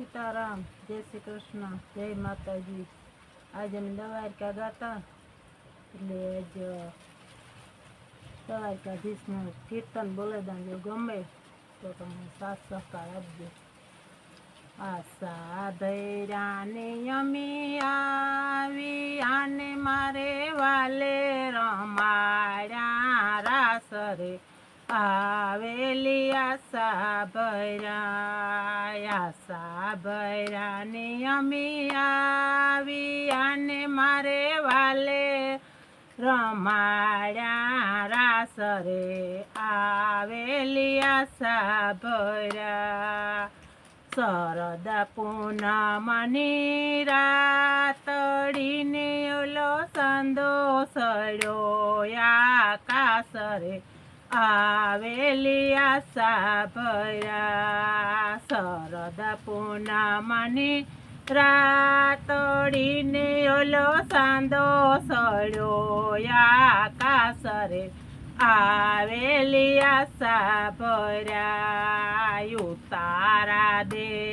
સીતારામ, જય શ્રી કૃષ્ણ, જય માતાજી. આજે અમે દવારકા ગાતા, એટલે આજ દ્વારકાધીશનું કીર્તન બોલેદાન જો ગમે, તો તમે સાથ સહકાર આપજો. આશા ધૈર્યાને અમી આવી, આને મારે વાલે રમાડ્યા રાસ રે. આવેલી આશા ભૈરા આશા ભૈરાને અમી આવી આને મારે વાલે રમાડ્યા રાસરે આવેલી આશા ભૈરા શરદ પૂનમની રાતડીને ઓલો સંદો સડ્યો આકાશ રે આવેલી આશા ભરા શરદ પૂનમની રાતડીને ઓલો સાંદો સડ્યો આકાશ રે આવેલી આશા ભરાયું. તારા દેશું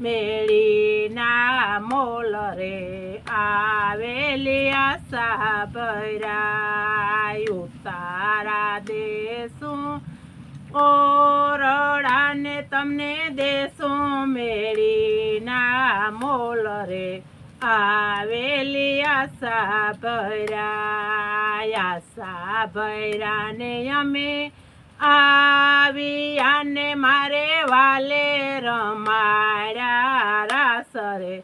મેળીના મોલ રે આવેલી આશા ભરાયું. તારા દેશું, ઓરડાને તમને દેશું. મેળીના મોલ રે આવેલી આશા ભરાય. આશા અમે આવી મારે વાલે રાસ રે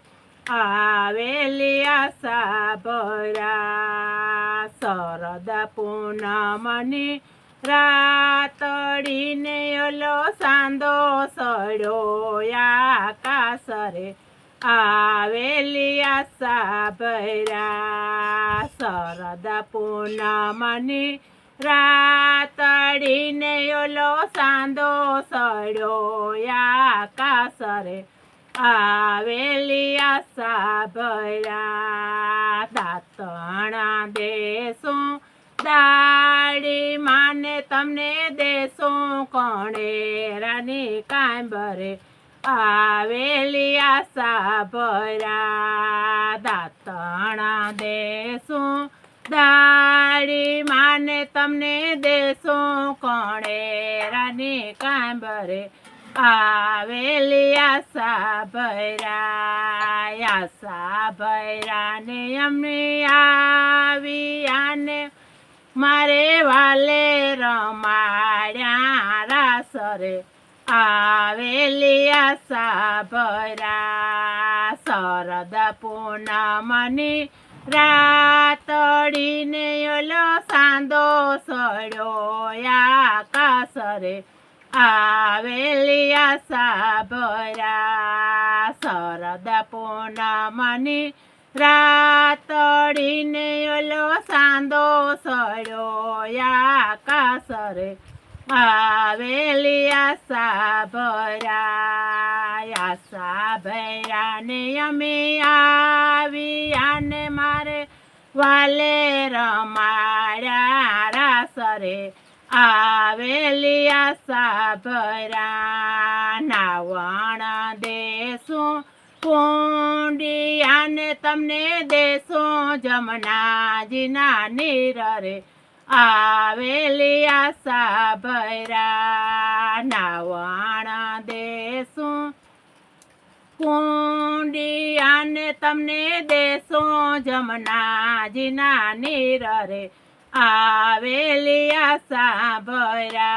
આવેલી આશા ભરા શરદ પૂનમની રાતડીને ઓલો સાંદો સડ્યો આકાશ રે આવેલી આશા ભૈરા શરદ પૂનમની રાતડીને ઓલો સાંદો સડ્યો આકાશ રે આવેલી આશા ભૈરા દાતણા દેશું દાડી માને તમને દેશું કણેરાની કાંબરે આવેલી આશા ભરા દાતણા દેશું દાડી માને તમને દેશું કણેરાની કાંબરે આવેલી આશા ભૈરા આશા ભરાને અમને આવી આને મારે વાલે રમાડ્યા રાસરે, આવેલી આશા ભૈરા, શરદ પૂનમની રાતડીને ઓલો સાંદો સડ્યો આકાશ આવેલી આશા શરદ પૂનમની રાતડીને ઓલો સાંદો સડ્યો આકાશરે. આવેલી આશા ભરા આશા ભૈરાને અમે આવી આને મારે વાલે રમાડ્યા રાસ રે આવેલી આશા ભરા નાવણ દેશું, કુંડિયાને તમને દેશું, જમનાજીના નીર રે આવેલી આશા ભૈરા નાવણ દેશું, કુંડિયાને તમને દેશું, જમનાજીના નીર રે આવેલી સાંભળ્યા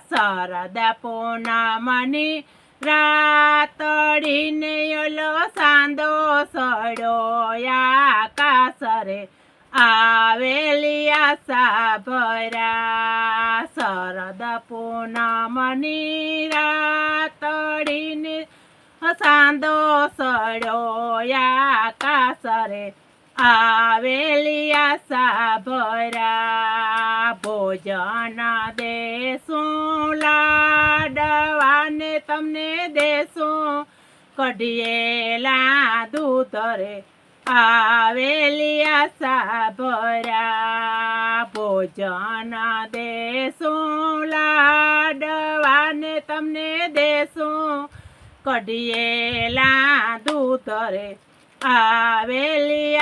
શરદ પૂનમની રાતડીને ઓલો સાંદો સડ્યો આકાશ રે આવેલી ભરા શરદ પૂનમની રાતડીને સાંદો સડ્યો આકાશ રે આવેલી આશા ભરા ભોજન દેશું લાડવાને તમને દેશું કઢિયેલા દૂધરે આવેલી આશા ભરા ભોજન દેશું લાડવાને તમને દેશું કઢિયેલા દૂત રે આવેલી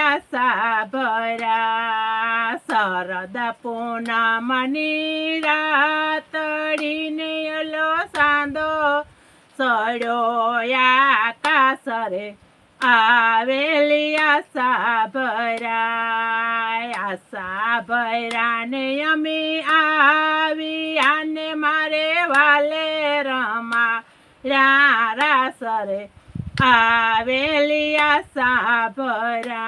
ભરા, શરદ પૂનમની રાતડીને અલો સાંદો સડ્યો આકાશરે. આવેલી આશા ભરાને અમે આવી આને મારે વાલે રમા રાસરે આવેલી આશા સાભરા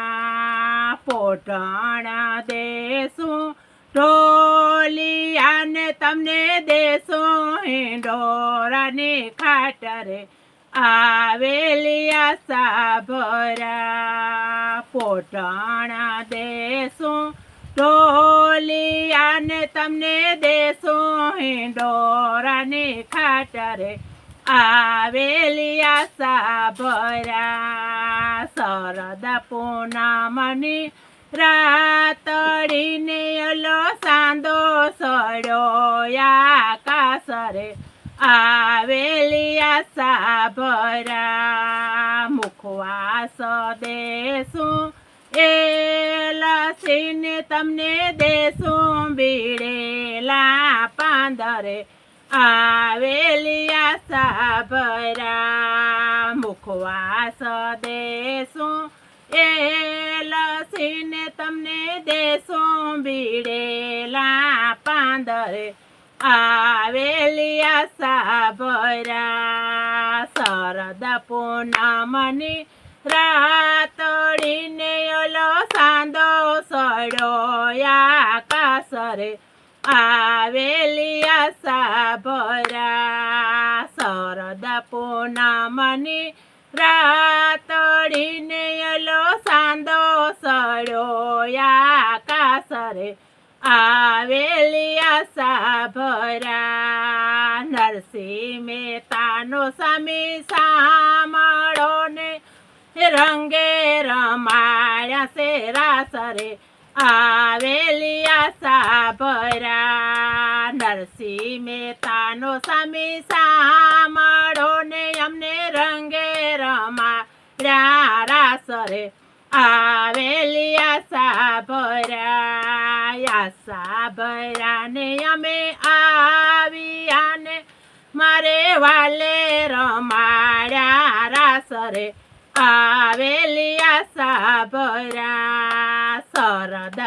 પોટણા દેશું ઢોલી તમને દેશું, હિંડોરાની ખાટરે. આવેલી સાભરા ભરા પોટણા દેશું ઢોલી તમને દેશું, હિંડોરાની ખાટરે. આવેલી આશા ભરા શરદ પૂનમની રાતડીને અલો સાંદો સડ્યો આકાશરે. આવેલિયા ભરા મુખવાસ દેશું એ લસીને તમને દેશું બીડેલા પાંદરે આવેલી આશા ભરા મુખવાસ દેશું, એ લસીને તમને દેશું બીડેલા પાંદરે. આવેલિયા સાબરા શરદ પૂનમની રાતડીને ઓલો સાંદો સડ્યો આકાશરે. આવેલી આશા ભરા શરદ પૂનમની રાતડીને અલો સાંદો સડ્યો આકાશરે. આવેલી આશા ભરા નરસિંહ મહેતાનો સ્વામી સામળોને રંગે રમાડ્યા છે રાસરે આવેલી આશા ભરા નરસિંહ મહેતાનો સ્વામી સાંભળો ને અમને રંગે રમા રાસરે. આવેલી આશા ભરા આશા ભરાને અમે આવિયાને મારે વાલે રમાડ્યા રાસરે. આવેલી આશા ભરા શરદ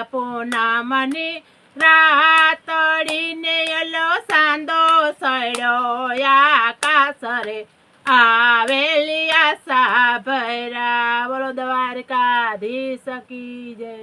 મને રાતડીને અલો સાંદો સડ્યો આકાશરે. આવેલી આશા ભૈરા બોલો દ્વારકાધીશ કી જય.